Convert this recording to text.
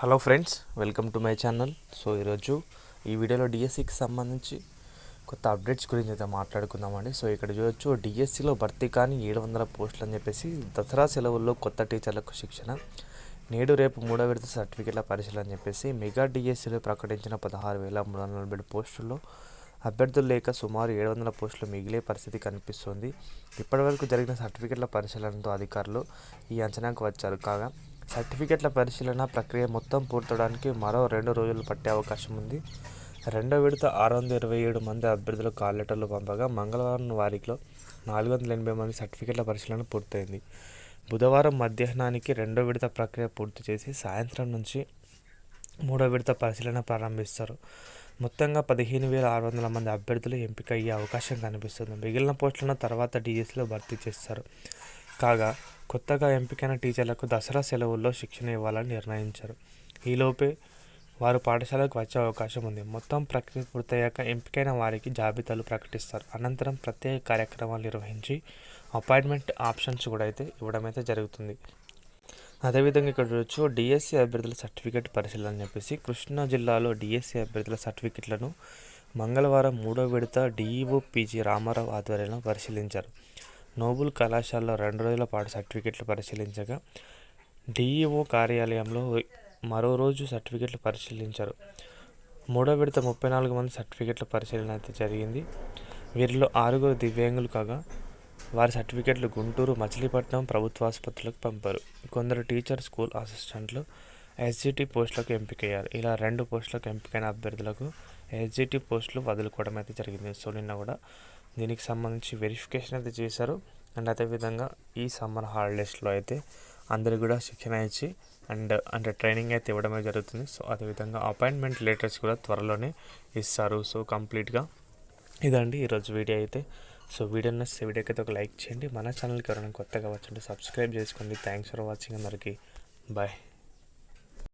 Hello friends welcome to my channel. So ఈరోజు ఈ వీడియోలో డిఎస్సికి సంబంధించి కొత్త అప్డేట్స్ గురించి అయితే మాట్లాడుకుందామండి. సో ఇక్కడ చూడొచ్చు డిఎస్సిలో భర్తీ కానీ ఏడు వందల పోస్టులు అని చెప్పేసి దసరా సెలవుల్లో కొత్త టీచర్లకు శిక్షణ నేడు రేపు మూడో విడత సర్టిఫికెట్ల పరిశీలన అని చెప్పేసి మెగా డిఎస్సిలో ప్రకటించిన పదహారు వేల మూడు వందల నలభై పోస్టుల్లో అభ్యర్థులు లేక సుమారు ఏడు వందల పోస్టులు మిగిలే పరిస్థితి కనిపిస్తుంది. ఇప్పటివరకు జరిగిన సర్టిఫికెట్ల పరిశీలనతో అధికారులు ఈ అంచనాకు వచ్చారు. కాగా సర్టిఫికెట్ల పరిశీలన ప్రక్రియ మొత్తం పూర్తవడానికి మరో రెండు రోజులు పట్టే అవకాశం ఉంది. రెండో విడత ఆరు వందల ఇరవై ఏడు మంది అభ్యర్థులు కాల్ లెటర్లు పంపగా మంగళవారం వారిలో నాలుగు వందల ఎనభై మంది సర్టిఫికెట్ల పరిశీలన పూర్తయింది. బుధవారం మధ్యాహ్నానికి రెండో విడత ప్రక్రియ పూర్తి చేసి సాయంత్రం నుంచి మూడో విడత పరిశీలన ప్రారంభిస్తారు. మొత్తంగా పదిహేను వేల ఆరు వందల మంది అభ్యర్థులు ఎంపిక అయ్యే అవకాశం కనిపిస్తుంది. మిగిలిన పోస్టులను తర్వాత డీజీసీలో భర్తీ చేస్తారు. కాగా కొత్తగా ఎంపికైన టీచర్లకు దసరా సెలవుల్లో శిక్షణ ఇవ్వాలని నిర్ణయించారు. ఈలోపే వారు పాఠశాలకు వచ్చే అవకాశం ఉంది. మొత్తం ప్రక్రియ పూర్తయ్యాక ఎంపికైన వారికి జాబితాలు ప్రకటిస్తారు. అనంతరం ప్రత్యేక కార్యక్రమాలు నిర్వహించి అపాయింట్మెంట్ ఆప్షన్స్ కూడా అయితే ఇవ్వడం అయితే జరుగుతుంది. అదేవిధంగా ఇక్కడ చూడొచ్చు డిఎస్సి అభ్యర్థుల సర్టిఫికేట్ పరిశీలన అని చెప్పేసి కృష్ణా జిల్లాలో డిఎస్సి అభ్యర్థుల సర్టిఫికెట్లను మంగళవారం మూడో విడత డిఈఓ పీజీ రామారావు ఆధ్వర్యంలో పరిశీలించారు. నోబుల్ కళాశాలలో రెండు రోజుల పాటు సర్టిఫికెట్లు పరిశీలించగా డిఈఓ కార్యాలయంలో మరో రోజు సర్టిఫికెట్లు పరిశీలించారు. మూడో విడత ముప్పై నాలుగు మంది సర్టిఫికెట్ల పరిశీలన అయితే జరిగింది. వీరిలో ఆరుగురు దివ్యాంగులు కాగా వారి సర్టిఫికెట్లు గుంటూరు మచిలీపట్నం ప్రభుత్వ ఆసుపత్రులకు పంపారు. కొందరు టీచర్ స్కూల్ అసిస్టెంట్లు ఎస్జిటి పోస్టులకు ఎంపికయ్యారు. ఇలా రెండు పోస్టులకు ఎంపికైన అభ్యర్థులకు ఎస్జిటి పోస్టులు వదులుకోవడం అయితే జరిగింది. సో నిన్న కూడా దీనికి సంబంధించి వెరిఫికేషన్ అయితే చేశారు. అండ్ అదేవిధంగా ఈ సమ్మర్ హాలిడేస్లో అయితే అందరికి కూడా శిక్షణ ఇచ్చి అండ్ అంటే ట్రైనింగ్ అయితే ఇవ్వడమే జరుగుతుంది. సో అదేవిధంగా అపాయింట్మెంట్ లెటర్స్ కూడా త్వరలోనే ఇస్తారు. సో కంప్లీట్గా ఇదండి ఈరోజు వీడియో అయితే. సో వీడియో నచ్చితే వీడియోకి అయితే ఒక లైక్ చేయండి. మన ఛానల్కి ఎవరైనా కొత్తగా వచ్చండి సబ్స్క్రైబ్ చేసుకోండి. థ్యాంక్స్ ఫర్ వాచింగ్ అందరికీ. బాయ్